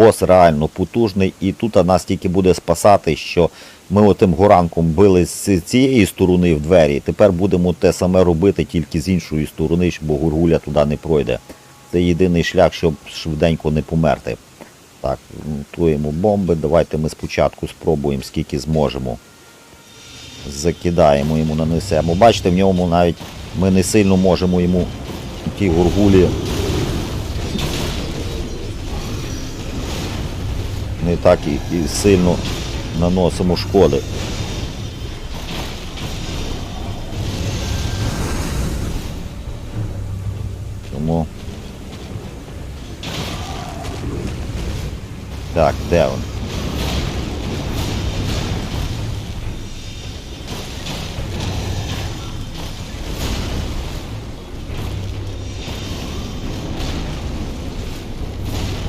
бос реально потужний, і тут нас тільки буде спасати, що ми отим горанком били з цієї сторони в двері. Тепер будемо те саме робити тільки з іншої сторони, бо гургуля туди не пройде. Це єдиний шлях, щоб швиденько не померти. Так, готуємо бомби. Давайте ми спочатку спробуємо, скільки зможемо. Закидаємо йому, нанесемо. Бачите, в ньому навіть ми не сильно можемо йому ті гургулі. Не так і, і сильно наносимо шкоди. Тому. Так, де він?